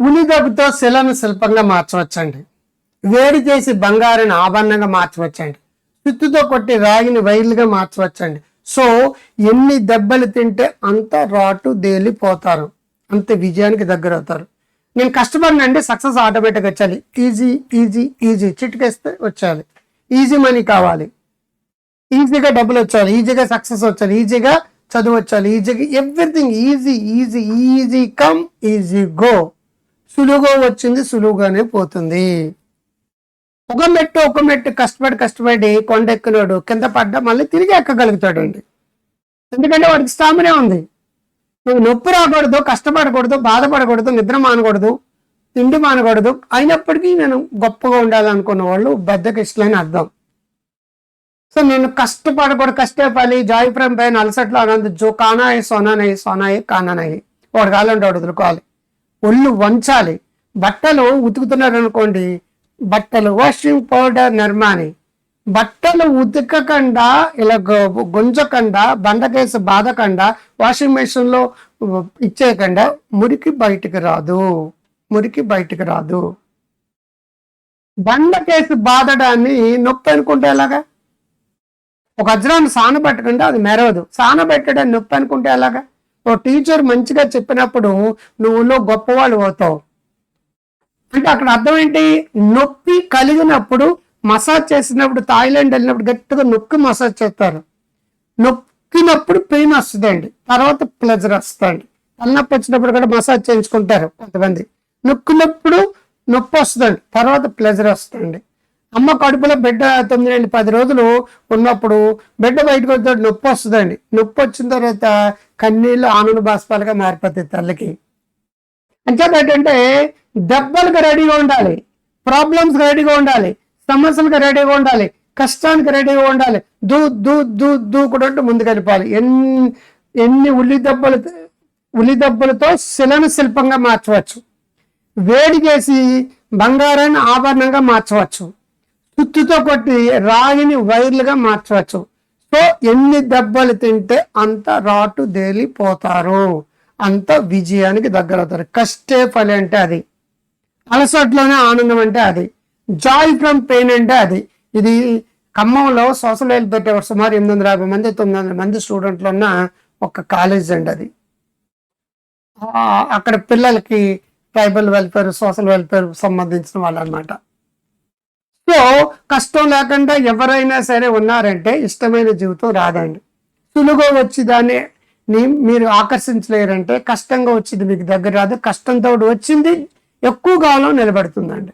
ఉలిదబ్బుతో శిలను శిల్పంగా మార్చవచ్చండి. వేడి చేసి బంగారుని ఆభరణంగా మార్చవచ్చండి. సుత్తుతో కొట్టి రాగిని వైర్లుగా మార్చవచ్చండి. సో ఎన్ని దెబ్బలు తింటే అంత రాటు దేలిపోతారు అంత విజయానికి దగ్గర అవుతారు నేను కష్టపడినండి success automatic వచ్చాలి. Easy easy easy. చిటికేస్తే వచ్చాలి. ఈజీ మనీ కావాలి. ఈజీగా డబ్బులు వచ్చాలి. ఈజీగా సక్సెస్ వచ్చాలి. ఈజీగా చదువు వచ్చాలి. ఈజీగా everything easy easy easy come easy go. సులువుగా వచ్చింది సులువుగానే పోతుంది. ఒక మెట్టు ఒక మెట్టు కష్టపడి కష్టపడి కొండ ఎక్కినాడు కింద పడ్డా మళ్ళీ తిరిగి ఎక్కగలుగుతాడు అండి ఎందుకంటే వాడికి స్టామినా ఉంది. నువ్వు నొప్పి రాకూడదు కష్టపడకూడదు బాధపడకూడదు నిద్ర మానకూడదు తిండి మానకూడదు. అయినప్పటికీ నేను గొప్పగా ఉండాలనుకున్న వాళ్ళు బద్దకిష్టలని అర్థం. సో నేను కష్టపడకూడదు కష్టపడి జాయిప్రం పైన అలసట్లో అనంత జో కానాయి సోనానాయి సోనాయి కానానాయి. వాడు కావాలంటే వాడు వదులుకోవాలి. ఒళ్ళు వంచాలి. బట్టలు ఉతుకుతున్నారు అనుకోండి బట్టలు వాషింగ్ పౌడర్ నిర్మాణి. బట్టలు ఉతకకుండా ఇలా గుంజకుండా బండకేసి బాధకుండా వాషింగ్ మెషిన్లో ఇచ్చేయకుండా మురికి బయటికి రాదు. మురికి బయటికి రాదు. బండకేసి బాధడాన్ని నొప్పి అనుకుంటే ఎలాగా? ఒక వజ్రాన్ని సానబెట్టకుండా అది మెరవదు. సానబెట్టడం నొప్పి అనుకుంటే ఎలాగా? ఓ టీచర్ మంచిగా చెప్పినప్పుడు నువ్వులో గొప్పవాళ్ళు అవుతావు. అంటే అక్కడ అర్థం ఏంటి? నొప్పి కలిగినప్పుడు మసాజ్ చేసినప్పుడు థాయిలాండ్ వెళ్ళినప్పుడు గట్టిగా నొక్కి మసాజ్ చేస్తారు. నొక్కినప్పుడు పెయిన్ వస్తుందండి. తర్వాత ప్లెజర్ వస్తుందండి తలనొప్పి వచ్చినప్పుడు కూడా మసాజ్ చేయించుకుంటారు కొంతమంది. నొక్కినప్పుడు నొప్పి వస్తుందండి. తర్వాత ప్లెజర్ వస్తుందండి అమ్మ కడుపులో బిడ్డ తొమ్మిది నుండి పది రోజులు ఉన్నప్పుడు బిడ్డ బయటకు వస్తే నొప్పి వస్తుందండి. నొప్పి వచ్చిన తర్వాత కన్నీళ్ళు ఆనంద బాష్పాలుగా మారిపోతాయి తల్లికి. అంచేత ఏంటంటే దెబ్బలకు రెడీగా ఉండాలి. ప్రాబ్లమ్స్ రెడీగా ఉండాలి. సమస్యలకు రెడీగా ఉండాలి. కష్టానికి రెడీగా ఉండాలి. దూ దూ దూ దూకుడంటూ ముందుకెళ్ళిపోవాలి. ఎన్ని ఎన్ని ఉల్లి దెబ్బలు ఉల్లి దెబ్బలతో శిలను శిల్పంగా మార్చవచ్చు. వేడి చేసి బంగారాన్ని ఆభరణంగా మార్చవచ్చు. గుర్తుతో కొట్టి రాగిని వైర్లుగా మార్చవచ్చు. సో ఎన్ని దెబ్బలు తింటే అంత రాటు దేలిపోతారు. అంత విజయానికి దగ్గర అవుతారు కష్టే ఫలి అంటే అది. అలసట్లోనే ఆనందం అంటే అది. జాయ్ ఫ్రమ్ పెయిన్ అంటే అది. ఇది ఖమ్మంలో సోషల్ హెల్త్ పెట్టేవారు సుమారు ఎనిమిది వందల యాభై మంది తొమ్మిది వందల మంది స్టూడెంట్లు ఉన్న ఒక కాలేజ్ అండి అది. అక్కడ పిల్లలకి ట్రైబల్ వెల్ఫేర్ సోషల్ వెల్ఫేర్ సంబంధించిన వాళ్ళు అనమాట సో కష్టం లేకుండా ఎవరైనా సరే ఉన్నారంటే ఇష్టమైన జీవితం రాదండి. సులువుగా వచ్చి దాన్ని మీరు ఆకర్షించలేరంటే కష్టంగా వచ్చింది మీకు దగ్గర రాదు. కష్టంతో వచ్చింది ఎక్కువ కాలం నిలబడుతుందండి.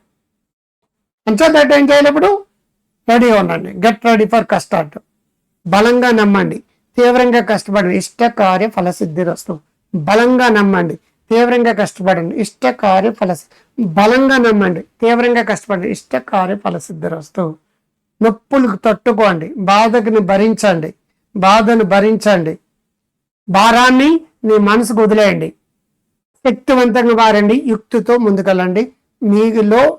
అంచేత ఏం చేయలేప్పుడు రెడీ ఉండండి. గెట్ రెడీ ఫర్ కష్టాట్ బలంగా నమ్మండి. తీవ్రంగా కష్టపడండి. ఇష్ట కార్య ఫలసిద్ధి వస్తు బలంగా నమ్మండి. తీవ్రంగా కష్టపడండి. ఇష్ట కార్య ఫలసి బలంగా నమ్మండి. తీవ్రంగా కష్టపడండి. ఇష్ట కార్య ఫలసిద్ధి నొప్పులకు తట్టుకోండి. బాధకుని భరించండి. బాధను భరించండి. భారాన్ని మీ మనసుకు వదిలేయండి. శక్తివంతంగా వారండి యుక్తితో ముందుకెళ్ళండి. మీలో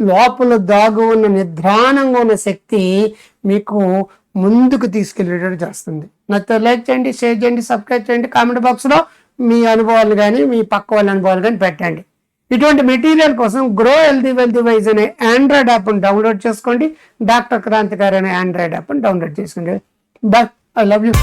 లోపల దాగు ఉన్న నిద్రాణంగా ఉన్న శక్తి మీకు ముందుకు తీసుకెళ్ళేటట్టు చేస్తుంది. నచ్చితే లైక్ చేయండి షేర్ చేయండి సబ్స్క్రైబ్ చేయండి కామెంట్ బాక్స్లో మీ అనుభవాలు కానీ మీ పక్క వాళ్ళ అనుభవాలు కానీ పెట్టండి. ఇటువంటి మెటీరియల్ కోసం గ్రో హెల్దీ వెల్దీ వైజ్ అనే ఆండ్రాయిడ్ యాప్ను డౌన్లోడ్ చేసుకోండి. డాక్టర్ క్రాంతికారి అనే ఆండ్రాయిడ్ యాప్ను డౌన్లోడ్ చేసుకోండి. I love you